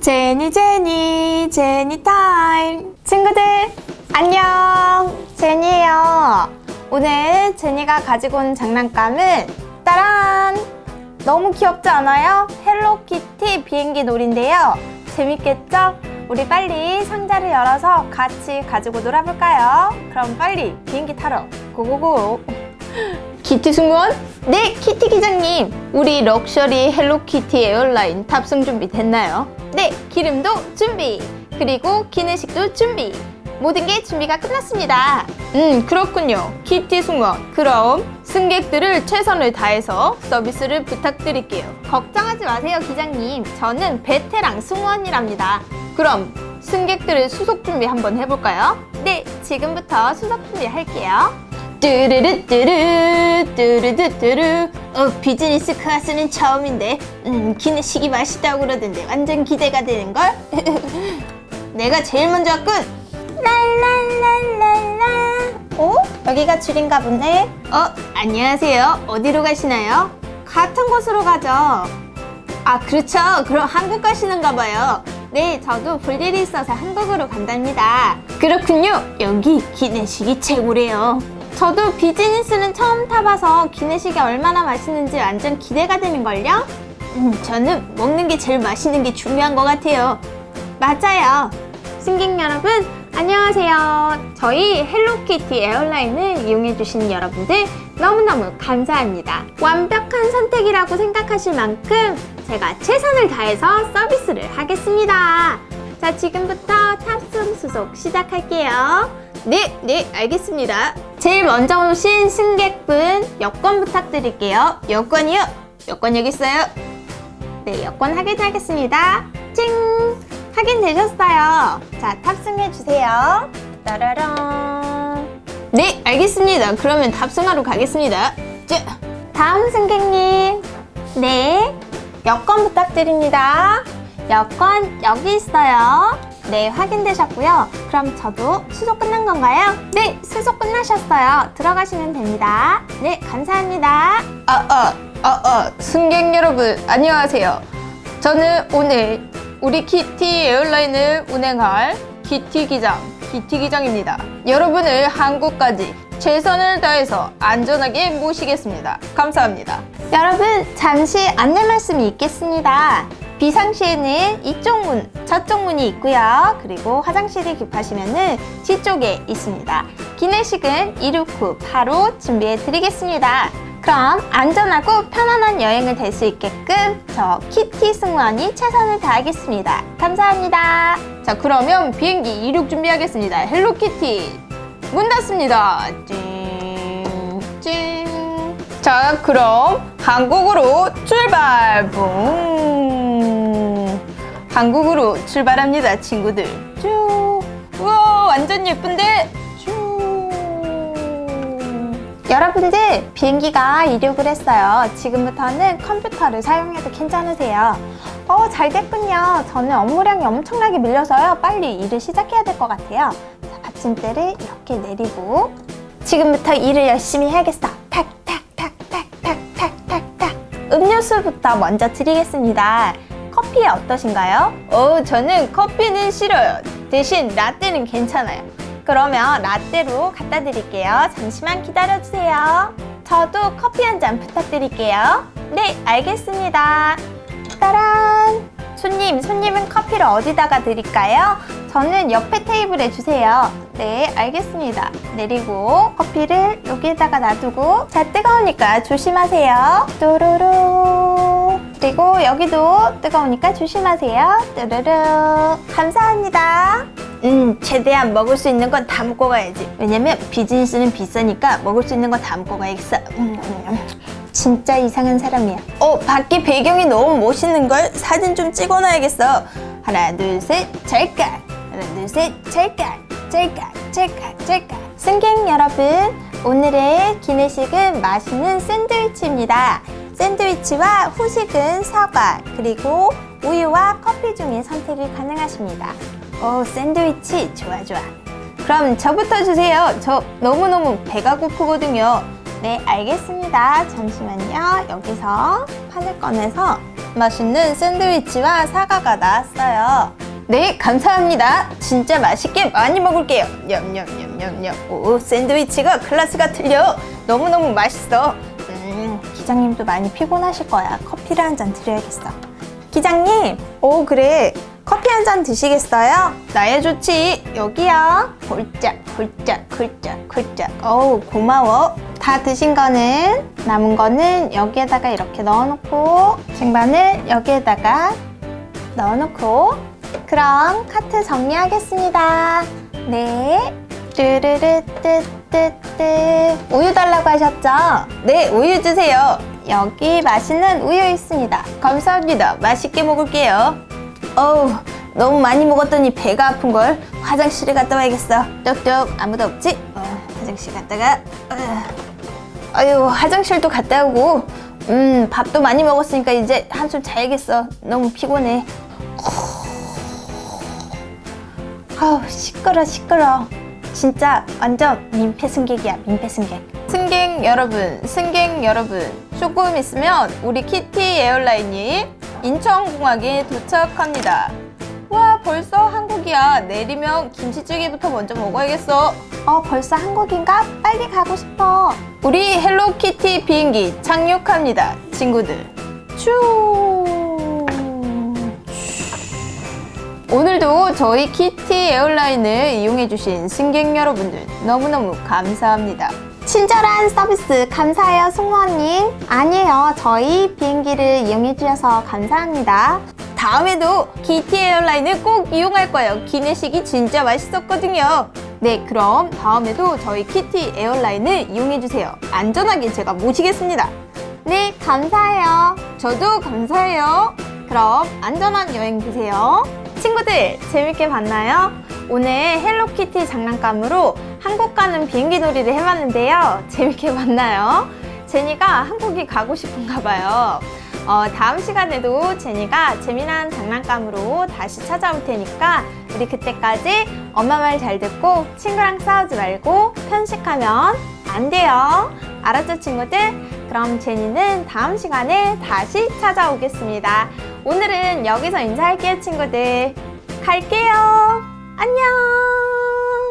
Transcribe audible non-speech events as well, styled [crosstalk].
제니 제니 제니 타임 친구들 안녕 제니예요 오늘 제니가 가지고 온 장난감은 따란 너무 귀엽지 않아요? 헬로키티 비행기 놀인데요 재밌겠죠? 우리 빨리 상자를 열어서 같이 가지고 놀아볼까요? 그럼 빨리 비행기 타러 고고고 키티 승무원? 네, 키티 기장님. 우리 럭셔리 헬로키티 에어라인 탑승 준비 됐나요? 네, 기름도 준비. 그리고 기내식도 준비. 모든 게 준비가 끝났습니다. 음, 그렇군요. 키티 승무원. 그럼 승객들을 최선을 다해서 서비스를 부탁드릴게요. 걱정하지 마세요, 기장님. 저는 베테랑 승무원이랍니다. 그럼 승객들의 수속 준비 한번 해볼까요? 네, 지금부터 수속 준비 할게요. 뚜르르 뚜르 뚜르르 뚜르 어 비즈니스 클래스는 처음인데 음 기내식이 맛있다고 그러던데 완전 기대가 되는걸? [laughs] 내가 제일 먼저 왔군. 랄랄랄랄라. 어? 여기가 줄인가 보네 어 안녕하세요. 어디로 가시나요? 같은 곳으로 가죠. 아 그렇죠. 그럼 한국 가시는가 봐요. 네 저도 볼 일이 있어서 한국으로 간답니다. 그렇군요. 여기 기내식이 최고래요 저도 비즈니스는 처음 타봐서 기내식이 얼마나 맛있는지 완전 기대가 되는걸요? 음, 저는 먹는 게 제일 맛있는 게 중요한 것 같아요. 맞아요. 승객 여러분, 안녕하세요. 저희 헬로키티 에어라인을 이용해주신 여러분들 너무너무 감사합니다. 완벽한 선택이라고 생각하실 만큼 제가 최선을 다해서 서비스를 하겠습니다. 자, 지금부터 탑승 수속 시작할게요. 네, 네, 알겠습니다. 제일 먼저 오신 승객분 여권 부탁드릴게요. 여권이요? 여권 여기 있어요. 네, 여권 확인하겠습니다. 찡! 확인되셨어요. 자, 탑승해 주세요. 따라랑. 네, 알겠습니다. 그러면 탑승하러 가겠습니다. 자, 다음 승객님. 네, 여권 부탁드립니다. 여권 여기 있어요. 네, 확인되셨고요. 그럼 저도 수속 끝난 건가요? 네, 수속 끝나셨어요. 들어가시면 됩니다. 네, 감사합니다. 아, 아, 아, 아, 승객 여러분, 안녕하세요. 저는 오늘 우리 키티 에어라인을 운행할 키티 기장, 키티 기장입니다. 여러분을 한국까지 최선을 다해서 안전하게 모시겠습니다. 감사합니다. 여러분, 잠시 안내 말씀이 있겠습니다. 비상시에는 이쪽 문, 저쪽 문이 있고요. 그리고 화장실이 급하시면은 뒤쪽에 있습니다. 기내식은 이륙 후 바로 준비해 드리겠습니다. 그럼 안전하고 편안한 여행을 될 수 있게끔 저 키티 승무원이 최선을 다하겠습니다. 감사합니다. 자, 그러면 비행기 이륙 준비하겠습니다. 헬로 키티 문 닫습니다. 찡, 찡. 자, 그럼 한국으로 출발! 붕! 한국으로 출발합니다, 친구들. 쭉. 우와, 완전 예쁜데? 여러분들 비행기가 이륙을 했어요. 지금부터는 컴퓨터를 사용해도 괜찮으세요. 어, 잘 됐군요. 저는 업무량이 엄청나게 밀려서요. 빨리 일을 시작해야 될 것 같아요. 자, 받침대를 이렇게 내리고 지금부터 일을 열심히 해야겠어. 탁, 탁, 탁, 탁, 탁, 탁, 탁, 탁. 음료수부터 먼저 드리겠습니다. 커피 어떠신가요? 어, 저는 커피는 싫어요. 대신 라떼는 괜찮아요. 그러면 라떼로 갖다 드릴게요. 잠시만 기다려 주세요. 저도 커피 한 잔 부탁드릴게요. 네, 알겠습니다. 따란! 손님, 손님은 커피를 어디다가 드릴까요? 저는 옆에 테이블에 주세요. 네, 알겠습니다. 내리고 커피를 여기에다가 놔두고 자, 뜨거우니까 조심하세요. 또로로 그리고 여기도 뜨거우니까 조심하세요. 또로로 감사합니다. 음, 최대한 먹을 수 있는 건 다 먹고 가야지. 왜냐면 비즈니스는 비싸니까 먹을 수 있는 건 다 먹고 가야겠어. 음, 음, 음. 진짜 이상한 사람이야. 어, 밖에 배경이 너무 멋있는 걸 사진 좀 찍어놔야겠어. 하나, 둘, 셋, 찰칵. 하나, 둘, 셋, 찰칵. 찰칵, 찰칵, 찰칵. 승객 여러분, 오늘의 기내식은 맛있는 샌드위치입니다. 샌드위치와 후식은 사과, 그리고 우유와 커피 중에 선택이 가능하십니다. 오, 샌드위치 좋아, 좋아. 그럼 저부터 주세요. 저 너무너무 배가 고프거든요. 네, 알겠습니다. 잠시만요. 여기서 판을 꺼내서 맛있는 샌드위치와 사과가 나왔어요. 네, 감사합니다. 진짜 맛있게 많이 먹을게요. 냠냠냠냠냠. 오, 샌드위치가 클래스가 틀려. 너무너무 맛있어. 음, 기장님도 많이 피곤하실 거야. 커피를 한 잔 드려야겠어. 기장님, 오, 그래. 커피 한 잔 드시겠어요? 나야 좋지. 여기요. 홀짝, 홀짝, 홀짝, 홀짝. 어우, 고마워. 다 드신 거는, 남은 거는 여기에다가 이렇게 넣어놓고, 쟁반을 여기에다가 넣어놓고, 그럼 카트 정리하겠습니다. 네. 르르르 뜨뜨뜨. 우유 달라고 하셨죠? 네, 우유 주세요. 여기 맛있는 우유 있습니다. 감사합니다. 맛있게 먹을게요. 어우, 너무 많이 먹었더니 배가 아픈걸. 화장실에 갔다 와야겠어. 뚝뚝, 아무도 없지? 어, 화장실 갔다가, 어. 아유, 화장실도 갔다 오고, 음, 밥도 많이 먹었으니까 이제 한숨 자야겠어. 너무 피곤해. 아우, 시끄러, 시끄러. 진짜 완전 민폐 승객이야, 민폐 승객. 승객 여러분, 승객 여러분. 조금 있으면 우리 키티 에어라인이 인천공항에 도착합니다. 와, 벌써 한국이야. 내리면 김치찌개부터 먼저 먹어야겠어. 어, 벌써 한국인가? 빨리 가고 싶어. 우리 헬로키티 비행기 착륙합니다. 친구들. 쭈. 오늘도 저희 키티 에어라인을 이용해주신 승객 여러분들 너무너무 감사합니다. 친절한 서비스 감사해요, 승무원님. 아니에요, 저희 비행기를 이용해주셔서 감사합니다. 다음에도 키티 에어라인을 꼭 이용할 거예요. 기내식이 진짜 맛있었거든요. 네, 그럼 다음에도 저희 키티 에어라인을 이용해주세요. 안전하게 제가 모시겠습니다. 네, 감사해요. 저도 감사해요. 그럼 안전한 여행 되세요. 친구들, 재밌게 봤나요? 오늘 헬로키티 장난감으로 한국 가는 비행기 놀이를 해봤는데요. 재밌게 봤나요? 제니가 한국이 가고 싶은가 봐요. 어, 다음 시간에도 제니가 재미난 장난감으로 다시 찾아올 테니까 우리 그때까지 엄마 말 잘 듣고 친구랑 싸우지 말고 편식하면 안 돼요. 알았죠, 친구들? 그럼 제니는 다음 시간에 다시 찾아오겠습니다. 오늘은 여기서 인사할게요, 친구들. 갈게요. 안녕.